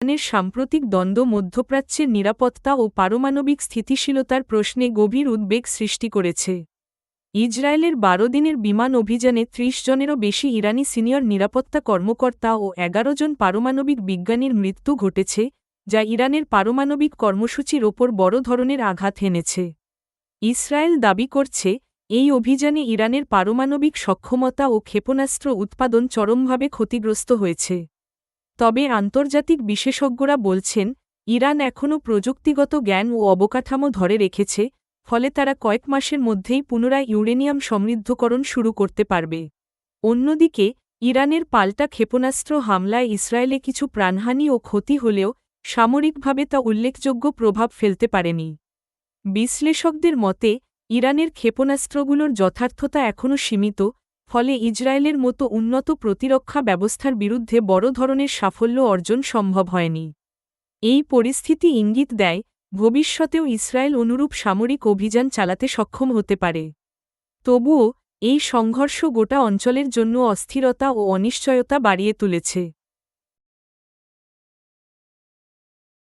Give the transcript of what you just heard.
ইরানের সাম্প্রতিক দ্বন্দ্ব, মধ্যপ্রাচ্যের নিরাপত্তা ও পারমাণবিক স্থিতিশীলতার প্রশ্নে গভীর উদ্বেগ সৃষ্টি করেছে। ইসরায়েলের বারো দিনের বিমান অভিযানে ত্রিশ জনেরও বেশি ইরানি সিনিয়র নিরাপত্তা কর্মকর্তা ও এগারো জন পারমাণবিক বিজ্ঞানীর মৃত্যু ঘটেছে, যা ইরানের পারমাণবিক কর্মসূচির ওপর বড় ধরনের আঘাত হেনেছে ইসরায়েল দাবি করছে, এই অভিযানে ইরানের পারমাণবিক সক্ষমতা ও ক্ষেপণাস্ত্র উৎপাদন চরমভাবে ক্ষতিগ্রস্ত হয়েছে। তবে আন্তর্জাতিক বিশেষজ্ঞরা বলছেন, ইরান এখনও প্রযুক্তিগত জ্ঞান ও অবকাঠামো ধরে রেখেছে, ফলে তারা কয়েক মাসের মধ্যেই পুনরায় ইউরেনিয়াম সমৃদ্ধকরণ শুরু করতে পারবে। অন্যদিকে, ইরানের পাল্টা ক্ষেপণাস্ত্র হামলায় ইসরায়েলে কিছু প্রাণহানি ও ক্ষতি হলেও সামরিকভাবে তা উল্লেখযোগ্য প্রভাব ফেলতে পারেনি। বিশ্লেষকদের মতে, ইরানের ক্ষেপণাস্ত্রগুলোর যথার্থতা এখনও সীমিত ফলে ইসরায়েলের মতো উন্নত প্রতিরক্ষা ব্যবস্থার বিরুদ্ধে বড় ধরনের সাফল্য অর্জন সম্ভব হয়নি। এই পরিস্থিতি ইঙ্গিত দেয়, ভবিষ্যতেও ইসরায়েল অনুরূপ সামরিক অভিযান চালাতে সক্ষম হতে পারে। তবুও, এই সংঘর্ষ গোটা অঞ্চলের জন্য অস্থিরতা ও অনিশ্চয়তা বাড়িয়ে তুলেছে।